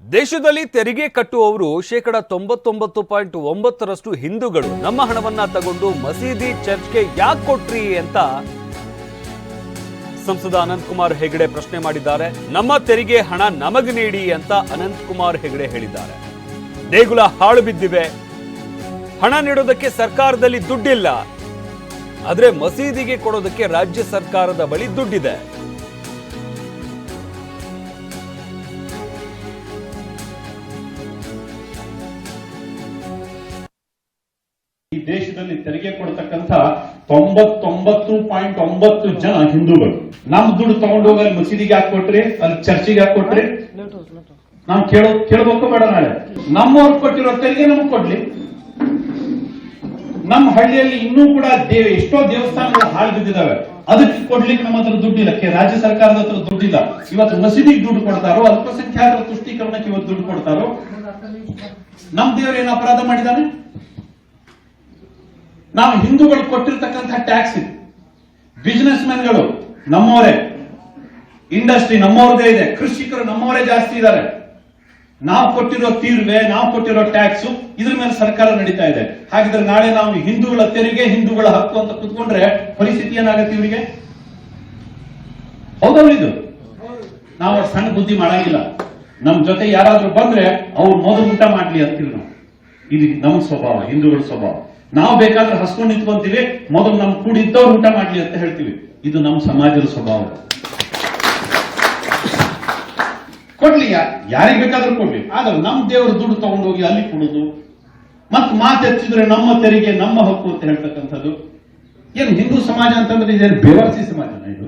ದೇಶದಲ್ಲಿ ತೆರಿಗೆ ಕಟ್ಟುವವರು ಶೇಕಡ ತೊಂಬತ್ತೊಂಬತ್ತು ಪಾಯಿಂಟ್ ಒಂಬತ್ತರಷ್ಟು ಹಿಂದೂಗಳು. ನಮ್ಮ ಹಣವನ್ನ ತಗೊಂಡು ಮಸೀದಿ ಚರ್ಚ್ಗೆ ಯಾಕೆ ಕೊಟ್ರಿ ಅಂತ ಸಂಸದ ಅನಂತ್ ಕುಮಾರ್ ಹೆಗಡೆ ಪ್ರಶ್ನೆ ಮಾಡಿದ್ದಾರೆ. ನಮ್ಮ ತೆರಿಗೆ ಹಣ ನಮಗ್ ನೀಡಿ ಅಂತ ಅನಂತ್ ಕುಮಾರ್ ಹೆಗಡೆ ಹೇಳಿದ್ದಾರೆ. ದೇಗುಲ ಹಾಳು ಬಿದ್ದಿವೆ. ಹಣ ನೀಡೋದಕ್ಕೆ ಸರ್ಕಾರದಲ್ಲಿ ದುಡ್ಡಿಲ್ಲ. ಆದ್ರೆ ಮಸೀದಿಗೆ ಕೊಡೋದಕ್ಕೆ ರಾಜ್ಯ ಸರ್ಕಾರದ ಬಳಿ ದುಡ್ಡಿದೆ. ಈ ದೇಶದಲ್ಲಿ ತೆರಿಗೆ ಕೊಡ್ತಕ್ಕಂಥ ತೊಂಬತ್ತೊಂಬತ್ತು ಪಾಯಿಂಟ್ ಒಂಬತ್ತು ಜನ ಹಿಂದೂಗಳು. ನಮ್ ದುಡ್ಡು ತಗೊಂಡು ಹೋಗಿ ಅಲ್ಲಿ ಮಸೀದಿಗೆ ಹಾಕೊಟ್ರಿ ಕೊಟ್ರಿ? ಅಲ್ಲಿ ಚರ್ಚಿಗೆ ಹಾಕೊಟ್ರಿ ಕೊಟ್ರಿ? ನಾವು ಕೇಳೋ, ಕೇಳ್ಬೇಕು ಬೇಡ ನಾಳೆ. ನಮ್ಮವ್ರು ಕೊಟ್ಟಿರೋ ತೆರಿಗೆ ನಮಗ್ ಕೊಡ್ಲಿ. ನಮ್ಮ ಹಳ್ಳಿಯಲ್ಲಿ ಇನ್ನೂ ಕೂಡ ದೇವ, ಎಷ್ಟೋ ದೇವಸ್ಥಾನಗಳು ಹಾಳು ಬಿದ್ದಿದಾವೆ. ಅದಕ್ಕೆ ಕೊಡ್ಲಿಕ್ಕೆ ನಮ್ಮ ಹತ್ರ ದುಡ್ಡಿಲ್ಲ. ರಾಜ್ಯ ಸರ್ಕಾರದ ಹತ್ರ ದುಡ್ಡಿಲ್ಲ. ಇವತ್ತು ಮಸೀದಿಗೆ ದುಡ್ಡು ಕೊಡ್ತಾರೋ, ಅಲ್ಪಸಂಖ್ಯಾತರ ತುಷ್ಟೀಕರಣಕ್ಕೆ ಇವತ್ತು ದುಡ್ಡು ಕೊಡ್ತಾರೋ? ನಮ್ ದೇವರು ಏನು ಅಪರಾಧ ಮಾಡಿದಾನೆ? ನಾವು ಹಿಂದೂಗಳು ಕೊಟ್ಟಿರ್ತಕ್ಕಂಥ ಟ್ಯಾಕ್ಸ್ ಇದು. ಬಿಸ್ನೆಸ್ ಮ್ಯಾನ್ಗಳು ನಮ್ಮವರೇ. ಇಂಡಸ್ಟ್ರಿ ನಮ್ಮವ್ರದೇ ಇದೆ. ಕೃಷಿಕರು ನಮ್ಮವರೇ ಜಾಸ್ತಿ ಇದ್ದಾರೆ. ನಾವು ಕೊಟ್ಟಿರೋ ತೀರ್ವೆ, ನಾವು ಕೊಟ್ಟಿರೋ ಟ್ಯಾಕ್ಸ್ ಇದ್ರ ಮೇಲೆ ಸರ್ಕಾರ ನಡೀತಾ ಇದೆ. ಹಾಗಿದ್ರೆ ನಾಳೆ ನಾವು ಹಿಂದೂಗಳ ತೆರಿಗೆ ಹಿಂದೂಗಳ ಹಕ್ಕು ಅಂತ ಕುತ್ಕೊಂಡ್ರೆ ಪರಿಸ್ಥಿತಿ ಏನಾಗುತ್ತೆ ಇವರಿಗೆ? ಹೌದಲ್ಲ ಇದು? ನಾವು ಸಣ್ಣ ಬುದ್ಧಿ ಮಾಡಂಗಿಲ್ಲ. ನಮ್ ಜೊತೆ ಯಾರಾದ್ರೂ ಬಂದ್ರೆ ಅವ್ರು ಮೊದಲು ಊಟ ಮಾಡ್ಲಿ ಅಂತೀವಿ ನಾವು. ಇದು ನಮ್ಮ ಸ್ವಭಾವ, ಹಿಂದೂಗಳ ಸ್ವಭಾವ. ನಾವು ಬೇಕಾದ್ರೆ ಹಸ್ಕೊಂಡು ನಿಂತ್ಕೊಂತೀವಿ, ಮೊದಲು ನಮ್ ಕೂಡಿದ್ದವ್ರು ಊಟ ಮಾಡ್ಲಿ ಅಂತ ಹೇಳ್ತೀವಿ. ಇದು ನಮ್ಮ ಸಮಾಜದ ಸ್ವಭಾವ. ಕೊಡ್ಲಿ ಯಾರಿಗೆ ಬೇಕಾದ್ರೂ ಕೊಡ್ಲಿ. ಆದ್ರೆ ನಮ್ ದೇವರು ದುಡ್ಡು ತಗೊಂಡೋಗಿ ಅಲ್ಲಿ ಕೊಡೋದು ಮತ್ ಮಾತೆಚ್ಚಿದ್ರೆ ನಮ್ಮ ತೆರಿಗೆ, ನಮ್ಮ ಹಕ್ಕು ಅಂತ ಹೇಳ್ತಕ್ಕಂಥದ್ದು. ಏನು ಹಿಂದೂ ಸಮಾಜ ಅಂತಂದ್ರೆ ಇದೇನು ಬೇವರ್ಸಿ ಸಮಾಜನ ಇದು?